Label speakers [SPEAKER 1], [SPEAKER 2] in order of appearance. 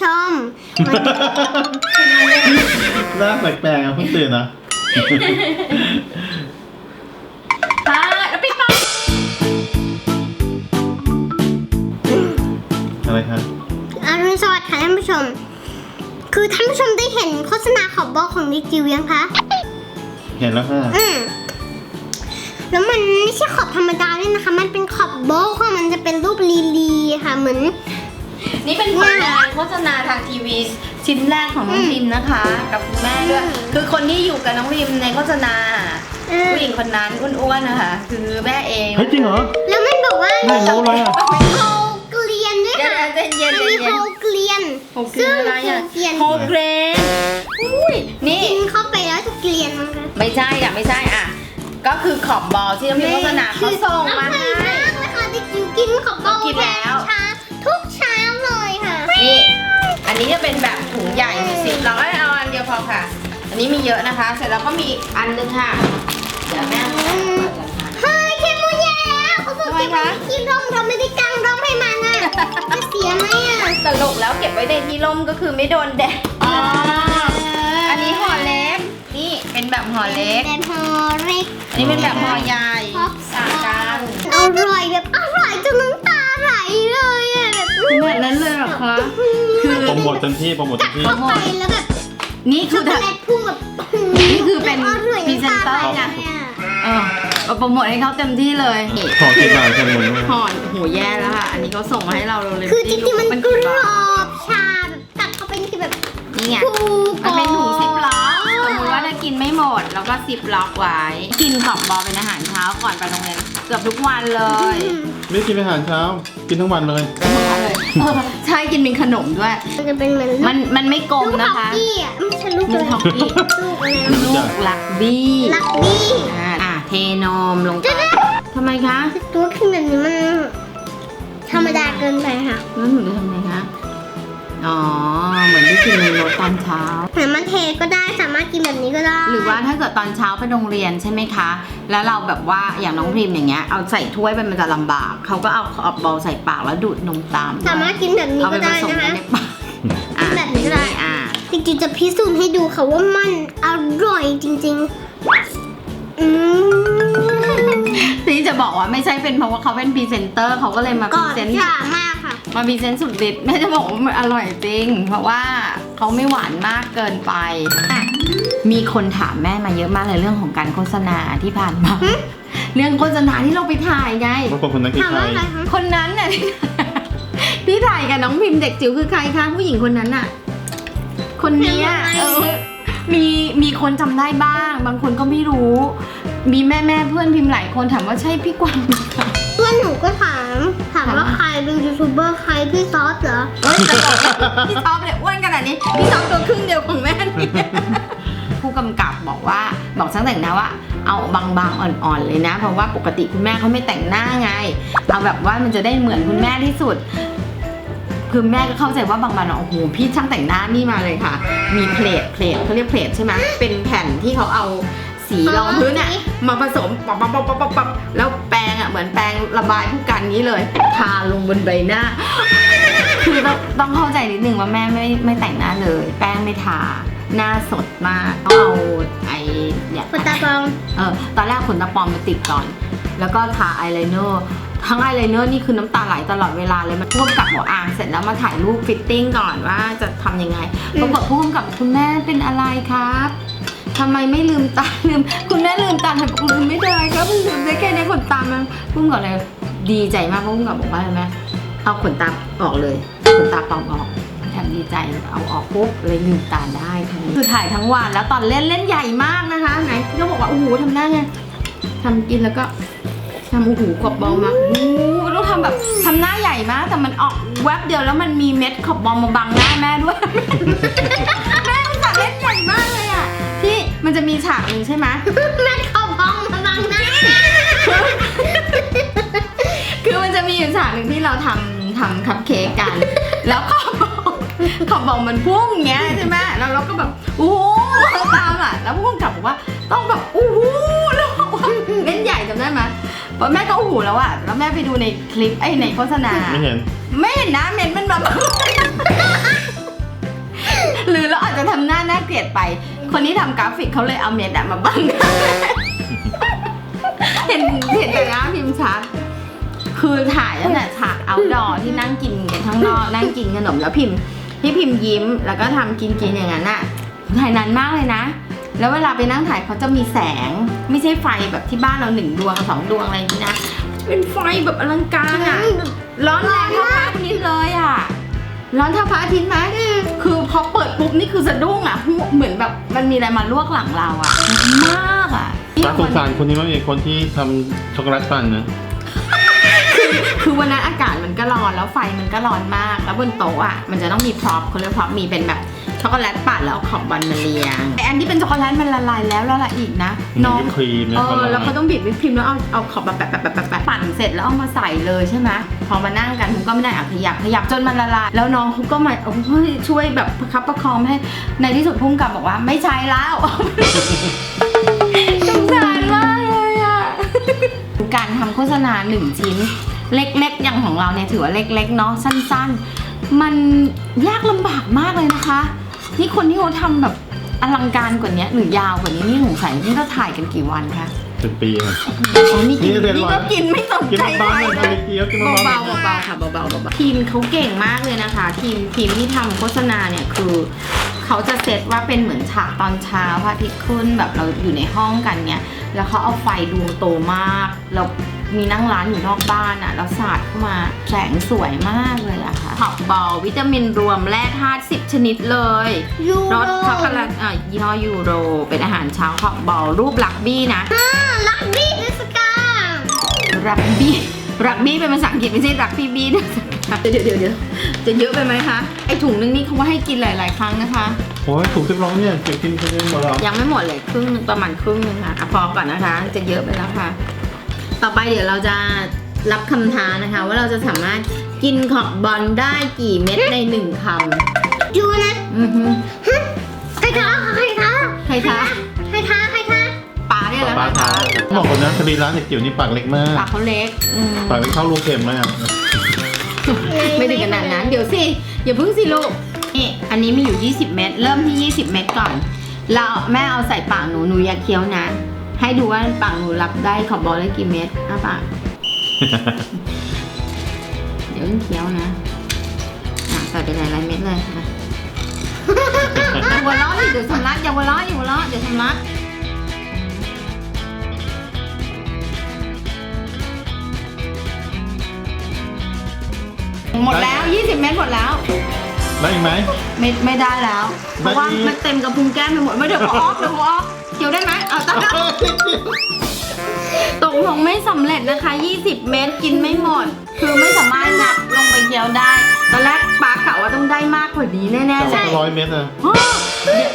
[SPEAKER 1] ชมวันนี้
[SPEAKER 2] หน้าแปลกๆอะเพิ่งตื่นนะ
[SPEAKER 3] ค่ะแล้วปิดปาก
[SPEAKER 2] อะไรคะ
[SPEAKER 1] อรุณสวัสดิ์ค่ะท่านผู้ชม คือท่านผู้ชมได้เห็นโฆษณาขอบบอกของดิจิวยังคะ
[SPEAKER 2] เห็นแล้วค่ะ
[SPEAKER 1] อืมแล้วมันไม่ใช่ขอบธรรมดาด้วยนะคะ มันเป็นขอบโบกค่ะมันจะเป็นรูปลีลีค่ะ เหมือน
[SPEAKER 3] นี่เป็นผลงานโฆษณาทางทีวีชิ้นแรกของน้องพิมนะคะ กับคุณแม่ด้วย
[SPEAKER 1] อืม
[SPEAKER 3] คือคนที่อยู่กับน้องพิมในโฆษณา
[SPEAKER 1] เออ
[SPEAKER 3] ผู้หญิงคนนั้นอ้วนๆนะคะ คือแม่เอง
[SPEAKER 2] เฮ้ยจริงเหรอ
[SPEAKER 1] แล้วมันบอกว่า
[SPEAKER 2] ไม่รู้เลยอะ
[SPEAKER 1] โฮเกลียนด้วย
[SPEAKER 3] เดี๋ยว
[SPEAKER 1] ค่ะ
[SPEAKER 3] ๆใจเย็น
[SPEAKER 1] มัน
[SPEAKER 3] ใจ
[SPEAKER 1] มี
[SPEAKER 3] เย็
[SPEAKER 1] โฮ
[SPEAKER 3] น
[SPEAKER 1] เกลียน
[SPEAKER 3] โฮเกรียนอะไรอะ
[SPEAKER 1] ซึ่งโฮเกรียน
[SPEAKER 3] โฮเกรนอุ้ยนี่
[SPEAKER 1] กินเข้าไปแล้วจะเกลียนมั้งคะ
[SPEAKER 3] ไม่ใช่อะไม่ใช่อะก็คือขอบบอลที่น้องพิมโฆษณาเขาส่งมา
[SPEAKER 1] อร่
[SPEAKER 3] ให้
[SPEAKER 1] อยมากเลยค่ะดิจิวกินขอบโบก
[SPEAKER 3] กินแล้ว นี่ อันนี้จะเป็นแบบถุงใหญ่มีสิบเราก็เอาอันเดียวพอค่ะ อันนี้มีเยอะนะคะ เสร็จแล้วก็มีอีกอันนึงค่ะ เดี๋ยวแม่เปิดกันค่ะ
[SPEAKER 1] เฮ้ยเคมูนแย่แล้วเขาบอก
[SPEAKER 3] ทำไม
[SPEAKER 1] เก็บไว้
[SPEAKER 3] คะ
[SPEAKER 1] ในที่ร่มเราไม่ได้กางร่มให้มันอะจะเสียไหมอะ
[SPEAKER 3] สรุปแล้วเก็บไว้ในที่ร่มก็คือไม่โดนแดดอ๋ออันนี้ห่อเล็ก นี่เป็นแบบห่อเล็ก
[SPEAKER 1] แบบห่อเล็ก
[SPEAKER 3] อันนี้เป็นแบบห่อใหญ่
[SPEAKER 1] พอป
[SPEAKER 3] ต่างกัน
[SPEAKER 1] อร่อยแบบอร่อยจนน้ำตาไหลเลยอะแบบ
[SPEAKER 3] ข นาดนั้นเลยเหรอคะ คือ
[SPEAKER 2] โปรโมทเต็มที่โปรโมทเต็มที่
[SPEAKER 1] เข้าไปแล้วแบบ
[SPEAKER 3] นี่
[SPEAKER 1] ช็
[SPEAKER 3] คืออก
[SPEAKER 1] โก
[SPEAKER 3] ถ้า
[SPEAKER 1] แลตพุ่งแบบ
[SPEAKER 3] นี่คือเป็น
[SPEAKER 1] อร่อย
[SPEAKER 3] พรีเซนเตอร์ำา
[SPEAKER 1] ไหล
[SPEAKER 3] นะ
[SPEAKER 1] เลยอะ
[SPEAKER 3] เออเอาโปรโมทให้เขาเต็มที่เลยนี่
[SPEAKER 2] ขอกินหน่อยแค่หมุนด้วย
[SPEAKER 3] ห่อโหแย่แล้วค่ะ อันนี้เขาส่งมาให้เราเราเลย
[SPEAKER 1] คือจริงๆมันก
[SPEAKER 3] กี่
[SPEAKER 1] ร
[SPEAKER 3] บาท
[SPEAKER 1] อบชาแบบตักเข้าไปนี่คือแบบ
[SPEAKER 3] นี่ไง
[SPEAKER 1] ถูก
[SPEAKER 3] มันเป็นถุงซิปล็อกสมมติว่าถ้ากินไม่หมด แล้วก็ซิปล็อกไว้ กินขอบบอเป็นอาหารเช้าก่อนไปโรงเรียนเกือบทุกวันเลย
[SPEAKER 2] ไม่ได้กินอาหารเช้า กินทั้งวันเลย
[SPEAKER 3] เออ ใช่กินเป็นขนมด้วย
[SPEAKER 1] มันจะเป็นเหมือน
[SPEAKER 3] มันมันไม่กลม
[SPEAKER 1] ลูก
[SPEAKER 3] นะ
[SPEAKER 1] ฮอก
[SPEAKER 3] คะ
[SPEAKER 1] กี้อะไม่ใช่ลูก
[SPEAKER 3] ลู
[SPEAKER 1] เล
[SPEAKER 3] ก
[SPEAKER 1] ย
[SPEAKER 3] ฮอกกี้
[SPEAKER 1] ลูกอะไรนะ
[SPEAKER 3] ลูกลักบี้
[SPEAKER 1] ลักบี้
[SPEAKER 3] อ่าอะเทนมลงไปทำไมคะ
[SPEAKER 1] ตัวขึ้นแบบนี้มันธรรมดาเกินไปค่ะ
[SPEAKER 3] แล้วหนูจะทำไงคะ อ๋อ เหมือนที่กินในรถตอนเช้า
[SPEAKER 1] สามารถเทก็ได้สามารถกินแบบนี้ก็ได้
[SPEAKER 3] หรือว่าถ้าเกิดตอนเช้าไปโรงเรียนใช่ไหมคะ แล้วเราแบบว่าอย่างน้องพิมพ์อย่างเงี้ย เอาใส่ถ้วยไปมันจะลำบาก เขาก็เอาขอบบอลใส่ปากแล้วดูดนมตาม
[SPEAKER 1] สามารถกินแบบนี้
[SPEAKER 3] เอาไป
[SPEAKER 1] ก็
[SPEAKER 3] ผ
[SPEAKER 1] ได้
[SPEAKER 3] สม
[SPEAKER 1] นะ
[SPEAKER 3] กั
[SPEAKER 1] คะ
[SPEAKER 3] นในปากอะ
[SPEAKER 1] แบบนี้ก็ได้
[SPEAKER 3] อะ
[SPEAKER 1] จริงๆจะพิสูจน์ให้ดูค่ะว่ามันอร่อยจริงๆอืม
[SPEAKER 3] นี่จะบอกว่าไม่ใช่เป็นเพราะว่าเขาเป็นพรีเซนเตอร์เขาก็เลยมาพ
[SPEAKER 1] ก่
[SPEAKER 3] รี
[SPEAKER 1] อน
[SPEAKER 3] เซนต์
[SPEAKER 1] จ่ามาก ค่ะ
[SPEAKER 3] มาพรีเซนต์สุดฤทธิ์แม่จะบอกว่ามันอร่อยจริง เพราะว่าเขาไม่หวานมากเกินไปอะมีคนถามแม่มาเยอะมากเลยเรื่องของการโฆษณาที่ผ่านมา เรื่องโฆษณาที่เราไปถ่ายไง
[SPEAKER 2] ว่าคนคนนั้นคือ
[SPEAKER 1] ถาม
[SPEAKER 2] ใคร
[SPEAKER 1] ว่าอะไรคะ
[SPEAKER 3] คนนั้นน่ะ ที่ถ่ายกับน้องพิมพ์เด็กจิ๋วคือใครคะผู้หญิงคนนั้นน่ะ คนเนี้ยเออมีมีคนจำได้บ้าง บางคนก็ไม่รู้ มีแม่แม่ๆเพื่อนพิมพ์หลายคนถามว่าใช่พี่กวางไหมคะ
[SPEAKER 1] เพื่อนหนูก็ถามถามว่าใคร เป็นยูทูบเบอร์ใครพี่ซอสเหรอ
[SPEAKER 3] เฮ้ยจะบอกว่าพี่ท็อปเนี่ยอ้วนขนาดนี้พี่ท็อปตัวครึ่งเดียวของแม่นี่ผู้กำกับบอกว่าบอกช่างแต่งหน้าว่า เอาบางๆอ่อนๆเลยนะ เพราะว่าปกติคุณแม่เขาไม่แต่งหน้าไง เอาแบบว่ามันจะได้เหมือนคุณแม่ที่สุดคือแม่ก็เข้าใจว่าบางวันอะโอ้โหพี่ช่างแต่งหน้านี่มาเลยค่ะ มีเพลทเพลทเขาเรียกเพลทใช่ไหมเป็นแผ่นที่เขาเอา สีรองพื้นอะมาผสมปับปับปับปับปับปับแล้วแปรงอะเหมือนแปรงระบายผู้กันนี้เลยทาลงบนใบหน้า คือต้องต้องเข้าใจนิดนึงว่าแม่ไม่ไม่แต่งหน้าเลย แป้งไม่ทาหน้าสดมากต้องเอาไอ้เนี่ย
[SPEAKER 1] คนตาบอง
[SPEAKER 3] เออตอนแรกขนตาปลอมมาติดก่อน แล้วก็ทาอายไลเนอร์ทั้งอายไลเนอร์นี่คือน้ำตาไหลตลอดเวลาเลยมันพ่วงกับบอกอ่างเสร็จแล้วมาถ่ายรูปฟิตติ้งก่อนว่าจะทำยังไงปรากฏพ่วงกับคุณแม่เป็นอะไรครับ ทำไมไม่ลืมตาลืม คุณแม่ลืมตาทำไมลืมไม่ได้ครับลืมได้แค่ในขนตามันพุ่งก่อนเลยดีใจมากเพราะพุ่งกับบอกว่าอะไรไหมเอาขนตาออกเลยขนตาปลอมออกแอบดีใจเอาออกปุ๊บเลยลืมตาได้ค่ะคือถ่ายทั้งวันแล้วตอนเล่นเล่นใหญ่มากนะคะไหนก็บอกว่าโอ้โหทำหน้าไงทำกินแล้วก็ทำโอ้โหขอบบอลมาโอ้หต้องทำแบบทำหน้าใหญ่มากแต่มันออกแวบเดียวแล้วมันมีเม็ดขอบบอลมาบังหน้าแม่ด้วย ฉากหนึ่งใช่ไหม
[SPEAKER 1] แม่เข้าบองมาบังหน้า
[SPEAKER 3] คือมันจะมีอยู่ฉากหนึ่งที่เราทำทำคัพเค้กกัน แล้วขอบอกขอบอกมันพุ่งอย่างเงี้ยใช่ไหมแล้วเราก็แบบโอ้โหตามอะ แล้วพุ่งกลับบอกว่าต้องแบบโอ้โหแล้วบอกว่าเล่นใหญ่จำได้ไหมพอแม่ก็โอ้โหแล้วอะแล้วแม่ไปดูในคลิปไอ้ในโฆษณา
[SPEAKER 2] ไม่เห็น
[SPEAKER 3] ไม่เห็นนะเม็ดมันแบบจะทำหน้าน่าเกลียดไป คนที่ทำกราฟิกเขาเลยเอาเมดอะมาบังเห็นเห็นแต่หน้าพิมพ์ชัด คือถ่ายตั้งแต่ฉากเอาดอที่นั่งกินกันข้างนอกนั่งกินขนมแล้วพิมพ์พี่พิมพ์ยิ้มแล้วก็ทำกินกินอย่างนั้นอะถ่ายนานมากเลยนะ แล้วเวลาไปนั่งถ่ายเขาจะมีแสง ไม่ใช่ไฟแบบที่บ้านเราหนึ่งดวงสองดวงอะไรอย่างนี้นะ เป็นไฟแบบอลังการอะร้อนแรงเท่าพระอาทิตย์เลยอะ ร้อนเท่าพระอาทิตย์ไหมคือพอเปิดปุ๊บนี่คือสะดุ้งอะหัวเหมือนแบบมันมีอะไรมาลวกหลังเราอะมากอะ
[SPEAKER 2] น่าสงสารคนนี้มากเลยคนที่ทำช็อกโกแลตปั่นนะ
[SPEAKER 3] คือวันนั้นอากาศมันก็ร้อนแล้วไฟมันก็ร้อนมาก แล้วบนโต๊ะอะมันจะต้องมีพร็อพเขาเรียกพร็อพมีเป็นแบบ ช็อกโกแลตปั่นแล้วเอาขอบบอลมาเรียงไออันที่เป็นช็อกโกแลตมันละลายแล้วแล้วละอีกนะ
[SPEAKER 2] มี
[SPEAKER 3] น้อง
[SPEAKER 2] วิปครีมนะ
[SPEAKER 3] เอ
[SPEAKER 2] เขา
[SPEAKER 3] อ
[SPEAKER 2] ละ
[SPEAKER 3] แล้ว
[SPEAKER 2] ลา
[SPEAKER 3] เขา
[SPEAKER 2] ย
[SPEAKER 3] ต้องบีบวิปครีมแล้วเอาเอาขอบแบบแบบแบบแบบแบบปั่นเสร็จแล้วเอามาใส่เลยใช่ไหมพอมานั่งกันผมก็ไม่ได้อะขยับขยับจนมันละลายแล้วน้องเขาก็มาโอ้ยช่วยแบบประคับประคองให้ในที่สุดพุ่มกับบอกว่าไม่ใช่แล้วสงสารมากเลยอะการทำโฆษณาหนึ่งชิ้น เล็กๆ อย่างของเราเนี่ยถือว่าเล็กๆเนาะสั้นๆ มันยากลำบากมากเลยนะคะ นี่คนที่เขาทำแบบอลังการกว่านี้หรือยาวกว่านี้นี่สงสัยนี่เราถ่ายกันกี่วันคะ
[SPEAKER 2] เป็นปีอะ
[SPEAKER 3] อ๋อนี่กิน
[SPEAKER 2] นี่เรียน
[SPEAKER 3] นี่
[SPEAKER 2] ร้อย
[SPEAKER 3] ก็กินไม่สน
[SPEAKER 2] กิน
[SPEAKER 3] ใจ
[SPEAKER 2] ย
[SPEAKER 3] ย
[SPEAKER 2] เดียวกินบ้าน
[SPEAKER 3] เบาๆเบาๆค่ะเบาๆเบาๆทีมเขาเก่งมากเลยนะคะ ทีมทีมที่ทำโฆษณาเนี่ยคือ เขาจะเซตว่าเป็นเหมือนฉากตอนเช้าพระอาทิตย์ขึ้นแบบเราอยู่ในห้องกันเนี่ย แล้วเขาเอาไฟดวงโตมากแล้วมีนั่งร้านอยู่นอกบ้านอะ่ะแล้วสาดเข้ามาแสงสวยมากเลยอะค่ะผักบอลวิตามินรวมแร่ธาตุ10 ชนิดเลย
[SPEAKER 1] ยู
[SPEAKER 3] ร
[SPEAKER 1] โร
[SPEAKER 3] สช็อกโกแลตอะยี่ห้อยูโร เป็นอาหารเช้าผักบอลรูปลักบี้นะ
[SPEAKER 1] อ่าลักบี้ดิสกา
[SPEAKER 3] รักบี้ รักบี้เป็นภาษาอังกฤษไม่ใช่รักพี่บี้นะเดี๋ยวเดี๋ยวเดี๋ยวจะเยอะไปไหมคะไอถุงนึงนี่เขาว่าให้กินหลาย ๆ ครั้งนะคะ
[SPEAKER 2] โอ้ยถูกที่ร้องเนี่ยเก็บกินไปเลยหมดแล้ว
[SPEAKER 3] ยังไม่หมดเลยครึ่งหนึ่งประมาณครึ่งหนึงค่ะอะพอก่อนนะคะ จะเยอะไปแล้วค่ะ ต่อไปเดี๋ยวเราจะรับคำท้านะคะ ว่าเราจะสามารถกินขอบบอลได้กี่เม็ดในหนึ่งค
[SPEAKER 1] ยูนะำ
[SPEAKER 3] อือฮึ
[SPEAKER 1] ใครท้าใครท้า
[SPEAKER 3] ใครท้า
[SPEAKER 1] ใครท้าใครท้า
[SPEAKER 3] ป๋าเนี่ยแหละ
[SPEAKER 2] ปลา
[SPEAKER 3] ค่ะ
[SPEAKER 2] ทาบอกคนนะสรีร้านเด็กจิ๋วนี่ปากเล็กมาก
[SPEAKER 3] ป๋าเขาเล็กอืม
[SPEAKER 2] ปากเล็กเท่าลูกเข็มมาก
[SPEAKER 3] ไม่ถึงขนาดนั้น เดี๋ยวสิ อย่าเพิ่งสิลูก นี่ อันนี้มีอยู่ 20 เม็ด เริ่มที่ 20 เม็ดก่อน เราแม่เอาใส่ปากหนู หนูอย่าเคี้ยวนะ ให้ดูว่าปากหนูรับได้ขอบบอลได้กี่เม็ดอ้าปาก เดี๋ยวต้องเคี้ยวนะอะใส่ไปหลายๆเม็ดเลยนะอย่าหัวเราะสิเดี๋ยวสำลักอย่าหัวเราะอย่าหัวเราะเดี๋ยวสำลัก หมดแล้ว 20 เม็ดหมดแล้ว
[SPEAKER 2] ได้อีกไหม
[SPEAKER 3] ไม่ไม่ได้แล้ว เพราะว่า
[SPEAKER 2] ได้อีก
[SPEAKER 3] มันเต็มกับพุงแก้มไปหมดไม่เดี๋ยวก็ออฟเดี๋ยวก็ออฟเกี่ยวได้ไหมเอาตั้งตกลงไม่สำเร็จนะคะ 20 เม็ดกินไม่หมด คือไม่สามารถงับลงไปเกี่ยวได้ ตอนแรกปากกะว่าต้องได้มากกว่านี้แน่ๆเล
[SPEAKER 2] สัก
[SPEAKER 3] ย
[SPEAKER 2] ร้อยเมตรอะ
[SPEAKER 3] ฮะเดี๋ยว